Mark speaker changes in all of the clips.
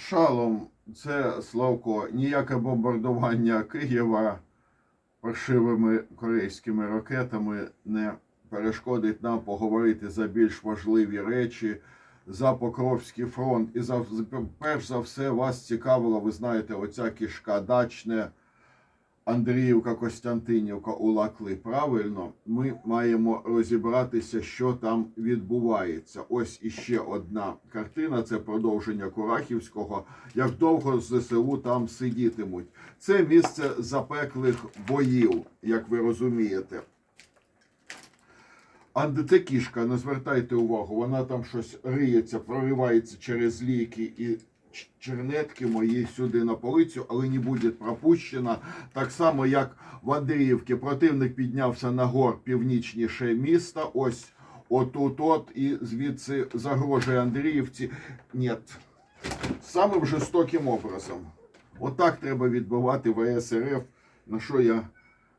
Speaker 1: Шалом, це Славко, ніяке бомбардування Києва паршивими корейськими ракетами не перешкодить нам поговорити за більш важливі речі, за Покровський фронт. І за перш за все вас цікавила, ви знаєте, оця кішка дачне. Андріївка Костянтинівка улакли. Правильно, ми маємо розібратися, що там відбувається. Ось іще одна картина. Це продовження Курахівського. Як довго ЗСУ там сидітимуть. Це місце запеклих боїв, як ви розумієте. Це кішка, не звертайте увагу, вона там щось риється, проривається через ліки і чернетки мої сюди на полицю, але не буде пропущена. Так само, як в Андріївці противник піднявся на гор північніше міста. Ось отут от і звідси загрожує Андріївці. Ні. Самим жорстоким образом. Отак треба відбивати ВСРФ, на що я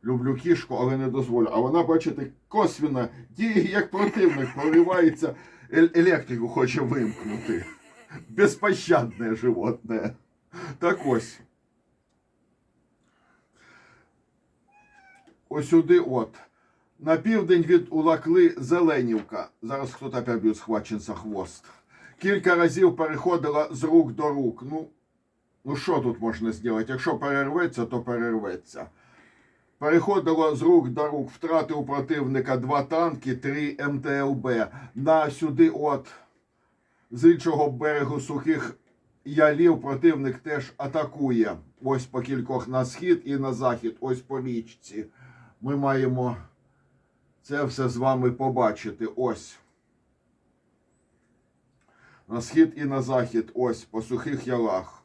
Speaker 1: люблю кішку, але не дозволю. А вона, бачите, косвіно діє як противник, проривається, ел- електрику хоче вимкнути. Безпощадне животне. Так ось. Ось сюди от. На південь від Улакли Зеленівка. Зараз хтось опять буде схвачен за хвост. Кілька разів переходила з рук до рук. Ну, ну що тут можна зробити? Якщо перерветься, то перерветься. Переходило з рук до рук, втрати у противника два танки, три МТЛБ. На сюди, от з іншого берегу сухих ялів, противник теж атакує. Ось по кількох на схід і на захід, ось по річці. Ми маємо це все з вами побачити. Ось. На схід і на захід, ось по сухих ялах.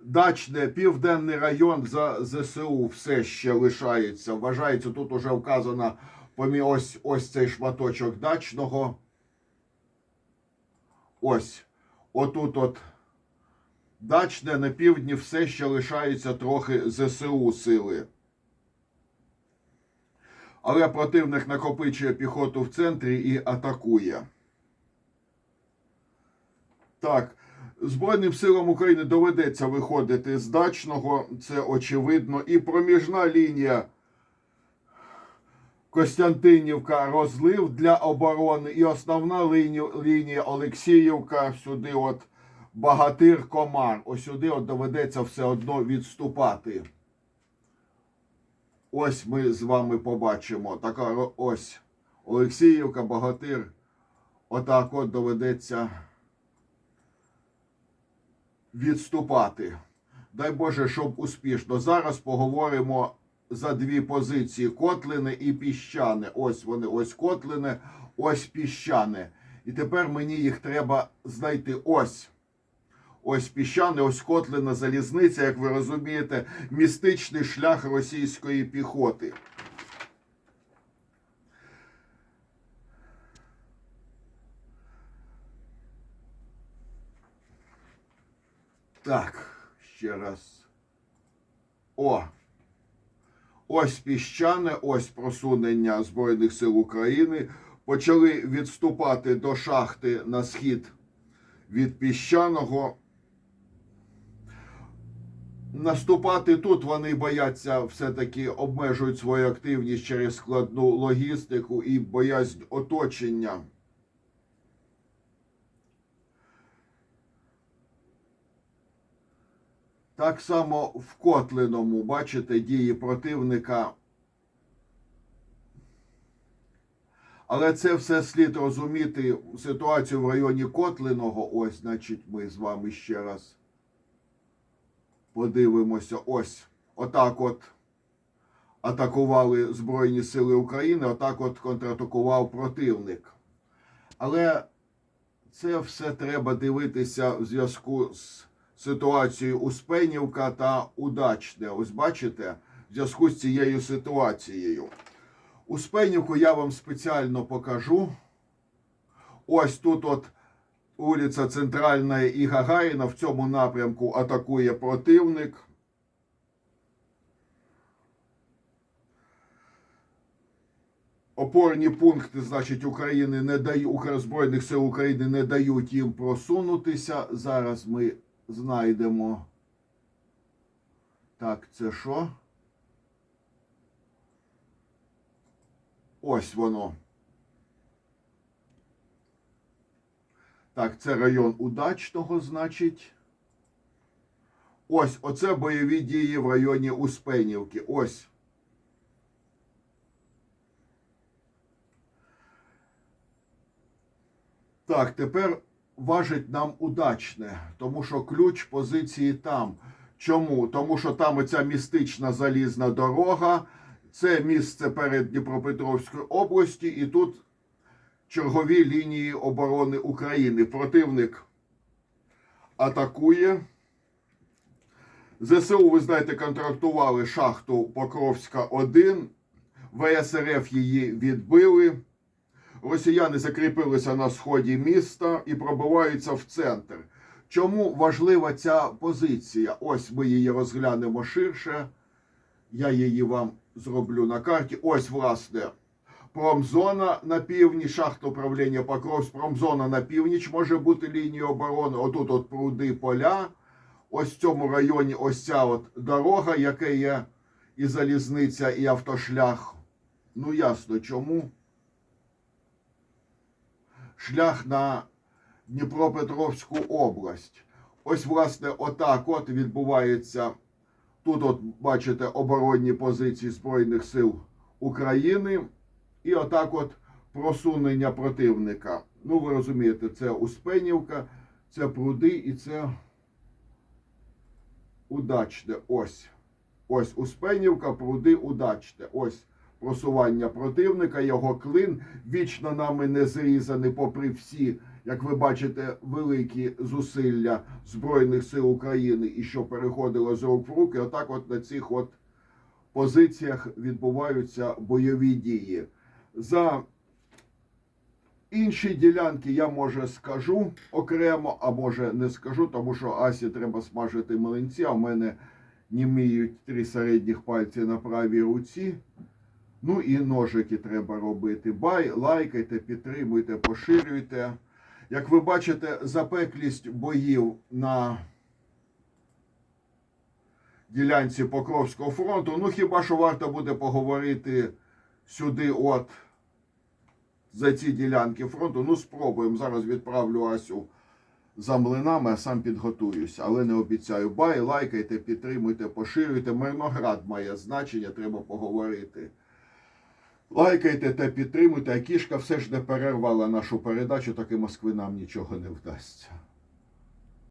Speaker 1: Дачне, південний район за ЗСУ все ще лишається. Вважається, тут уже вказано помі ось, ось цей шматочок дачного. Ось. Отут от дачне на півдні все ще лишається трохи ЗСУ сили. Але противник накопичує піхоту в центрі і атакує. Так, Збройним силам України доведеться виходити з дачного, це очевидно. І проміжна лінія Костянтинівка розлив для оборони. І основна лінія, Олексіївка сюди, от Багатир Комар. Ось сюди от доведеться все одно відступати. Ось ми з вами побачимо. Така ось Олексіївка, Багатир. Отак от доведеться відступати. Дай Боже, щоб успішно. Зараз поговоримо за дві позиції: Котлини і піщане. Ось вони, ось котлини, ось піщане. І тепер мені їх треба знайти ось. Ось піщане, ось котлина залізниця, як ви розумієте, містичний шлях російської піхоти. Так, ще раз. О. Ось піщане, ось просунення Збройних сил України. Почали відступати до шахти на схід від піщаного. Наступати тут вони бояться, все-таки обмежують свою активність через складну логістику і боязнь оточення. Так само в Котлиному, бачите, дії противника. Але це все слід розуміти ситуацію в районі Котлиного. Ось, значить, ми з вами ще раз подивимося. Ось, отак от атакували Збройні Сили України, отак от контратакував противник. Але це все треба дивитися в зв'язку з ситуацією Успенівка та Удачне. Ось бачите, в зв'язку з цією ситуацією. Успенівку я вам спеціально покажу. Ось тут от вулиця Центральна і Гагаріна. В цьому напрямку атакує противник. Опорні пункти, значить, України не дають Укрзбройних сил України не дають їм просунутися. Зараз ми знайдемо. Так, це що? Ось воно. Так, це район удачного, значить. Ось, оце бойові дії в районі Успенівки. Ось. Так, тепер важить нам удачне, тому що ключ позиції там. Чому? Тому що там оця містична залізна дорога, це місце перед Дніпропетровською області, і тут чергові лінії оборони України. Противник атакує. ЗСУ, ви знаєте, контрактували шахту Покровська 1. ВСРФ її відбили. Росіяни закріпилися на сході міста і пробиваються в центр. Чому важлива ця позиція? Ось ми її розглянемо ширше. Я її вам зроблю на карті. Ось, власне, промзона на півдні, шахта управління Покровськ, промзона на північ може бути лінією оборони. Отут от пруди поля. Ось в цьому районі ось ця от дорога, яка є і залізниця, і автошлях. Ну, ясно чому. Шлях на Дніпропетровську область. Ось, власне, отак от відбувається. Тут, от, бачите, оборонні позиції Збройних сил України. І отак от просунення противника. Ну, ви розумієте, це Успенівка, це пруди і це удачне. Ось. Ось Успенівка, пруди, удачне. Ось просування противника, його клин вічно нами не зрізаний, попри всі, як ви бачите, великі зусилля Збройних сил України і що переходило з рук в руки. Отак, от на цих от позиціях відбуваються бойові дії. За інші ділянки я може скажу окремо, а може не скажу, тому що Асі треба смажити млинці, а в мене німіють три середніх пальці на правій руці. Ну і ножики треба робити. Бай, лайкайте, підтримуйте, поширюйте. Як ви бачите, запеклість боїв на ділянці Покровського фронту. Ну хіба що варто буде поговорити сюди, от за ці ділянки фронту. Ну, спробуємо. Зараз відправлю Асю за млинами, а сам підготуюся. Але не обіцяю. Бай, лайкайте, підтримуйте, поширюйте. Мирноград має значення, треба поговорити. Лайкайте та підтримуйте, а кішка все ж не перервала нашу передачу, так і Москви нам нічого не вдасться.